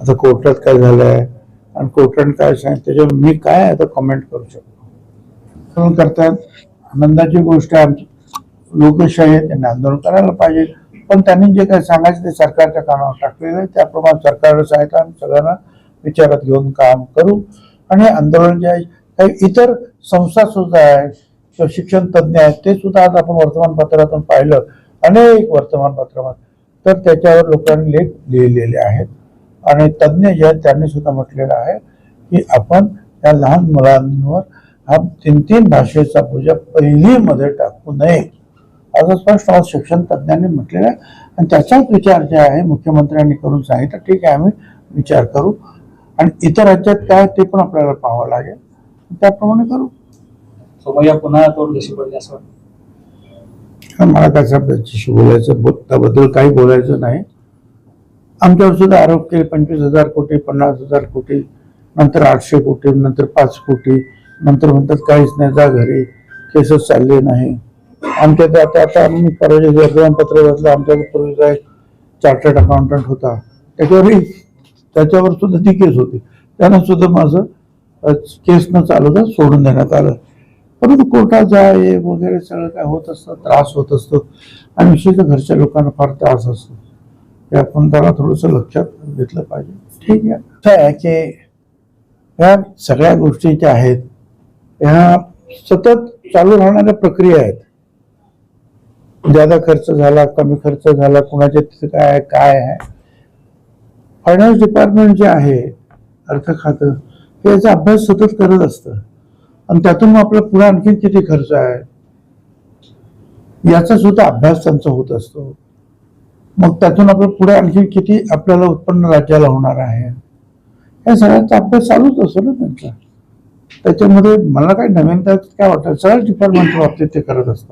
आता कोर्टात काय झालंय? आणि कोर्टाने काय सांग त्याच्यावर मी काय आता कमेंट करू शकतो? आंदोलन करतात? आनंदाची गोष्ट आमची. लोकशाही आहे त्यांनी आंदोलन करायला पाहिजे. पण त्यांनी जे काही सांगायचं ते सरकारच्या कानावर टाकलेलं आहे. त्याप्रमाणे सरकारला सांगितलं आम्ही सगळ्यांना विचारात घेऊन काम करू. आणि आंदोलन जे आहे काही इतर संस्था सुद्धा आहेत किंवा शिक्षण तज्ज्ञ आहेत ते सुद्धा आज आपण वर्तमानपत्रातून पाहिलं. अनेक वर्तमानपत्रामध्ये तर त्याच्यावर लोकांनी लेख लिहिलेले आहेत. आणि तज्ज्ञ जे आहेत त्यांनी सुद्धा म्हटलेलं आहे की आपण या लहान मुलांवर हा तीन तीन भाषेचा पूजा पहिलीमध्ये टाकू नये. असं स्पष्ट आज शिक्षण तज्ज्ञांनी म्हटलेलं आहे. आणि त्याचाच विचार जे आहे मुख्यमंत्र्यांनी करून सांगितलं. ठीक आहे आम्ही विचार करू. आणि इतर राज्यात काय ते पण आपल्याला पाहावं लागेल. त्याप्रमाणे करू. सोमय्या पुन्हा तोड कशी पडली असं वाटतं? मला काय त्याच्याशी बोलायचं त्याबद्दल काही बोलायचं नाही. आमच्यावर सुद्धा आरोप केले पंचवीस हजार कोटी पन्नास हजार कोटी नंतर आठशे कोटी नंतर पाच कोटी नंतर म्हणतात काहीच नाही जा घरी केसच चालले नाही. आमच्या ते आता आता आम्ही परवा वर्तमानपत्र वाचलं आमच्या पूर्वीचा एक चार्टर्ड अकाउंटंट होता त्याच्यावरही त्याच्यावर सुद्धा ती केस होती. त्यानं सुद्धा माझं केस न चालवता सोडून देण्यात आलं. परंतु कोर्टात जा वगैरे सगळं काय होत असतं त्रास होत असतो. आणि विशेषतः घरच्या लोकांना फार त्रास असतो. ते आपण त्याला थोडंसं लक्षात घेतलं पाहिजे. ठीक आहे. असं आहे की ह्या सगळ्या गोष्टी ज्या आहेत ह्या सतत चालू राहणाऱ्या प्रक्रिया आहेत. ज्यादा खर्च झाला कमी खर्च झाला कुणाच्या तिथे काय आहे काय आहे. फायनान्स डिपार्टमेंट जे आहे अर्थ खातं हे याचा अभ्यास सतत करत असतं. आणि त्यातून मग आपला पुढे आणखी किती खर्च आहे? याचा सुद्धा अभ्यास त्यांचा होत असतो. मग त्यातून आपलं पुढे आणखी किती आपल्याला उत्पन्न राज्याला होणार आहे? या सगळ्याचा अभ्यास चालूच असतो ना त्यांचा. त्याच्यामध्ये मला काय नवीन त्यात काय वाटतं? सगळ्याच डिपार्टमेंटच्या बाबतीत ते करत असतात.